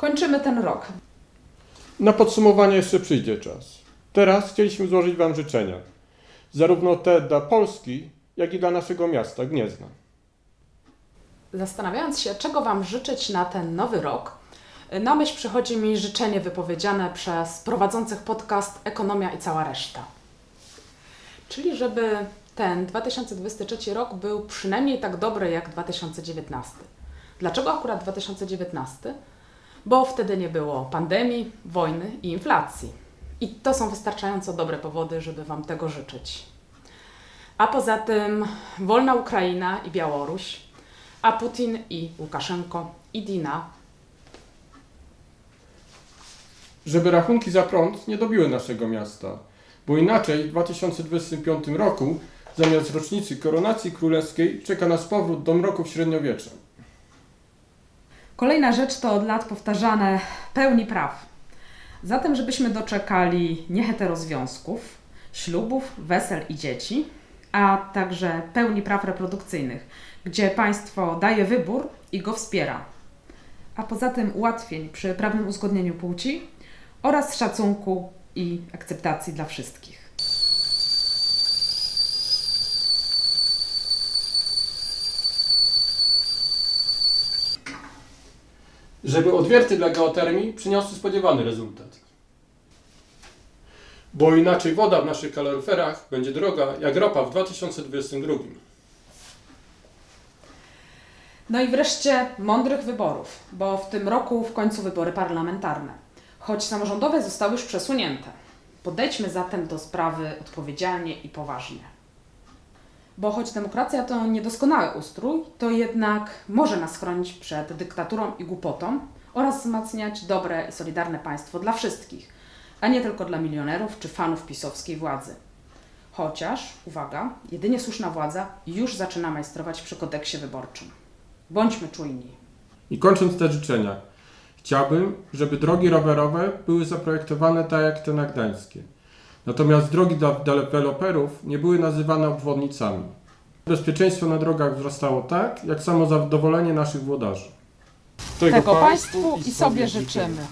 Kończymy ten rok. Na podsumowanie jeszcze przyjdzie czas. Teraz chcieliśmy złożyć Wam życzenia. Zarówno te dla Polski, jak i dla naszego miasta Gniezna. Zastanawiając się, czego Wam życzyć na ten nowy rok, na myśl przychodzi mi życzenie wypowiedziane przez prowadzących podcast Ekonomia i cała reszta. Czyli żeby ten 2023 rok był przynajmniej tak dobry jak 2019. Dlaczego akurat 2019? Bo wtedy nie było pandemii, wojny i inflacji. I to są wystarczająco dobre powody, żeby Wam tego życzyć. A poza tym wolna Ukraina i Białoruś, a Putin i Łukaszenko i Dina Żeby rachunki za prąd nie dobiły naszego miasta, bo inaczej w 2025 roku zamiast rocznicy koronacji królewskiej czeka nas powrót do mroków średniowiecza. Kolejna rzecz to od lat powtarzane pełni praw. Zatem, żebyśmy doczekali nieheterozwiązków, ślubów, wesel i dzieci, a także pełni praw reprodukcyjnych, gdzie państwo daje wybór i go wspiera. A poza tym ułatwień przy prawnym uzgodnieniu płci oraz szacunku i akceptacji dla wszystkich. Żeby odwierty dla geotermii przyniosły spodziewany rezultat. Bo inaczej woda w naszych kaloryferach będzie droga jak ropa w 2022. No i wreszcie mądrych wyborów, bo w tym roku w końcu wybory parlamentarne. Choć samorządowe zostały już przesunięte. Podejdźmy zatem do sprawy odpowiedzialnie i poważnie. Bo choć demokracja to niedoskonały ustrój, to jednak może nas chronić przed dyktaturą i głupotą oraz wzmacniać dobre i solidarne państwo dla wszystkich, a nie tylko dla milionerów czy fanów pisowskiej władzy. Chociaż, uwaga, jedynie słuszna władza już zaczyna majstrować przy kodeksie wyborczym. Bądźmy czujni. I kończąc te życzenia, chciałbym, żeby drogi rowerowe były zaprojektowane tak jak te na Gdańskie. Natomiast drogi dla deweloperów nie były nazywane obwodnicami. Bezpieczeństwo na drogach wzrastało tak, jak samo zadowolenie naszych włodarzy. Tego Państwu i sobie życzymy.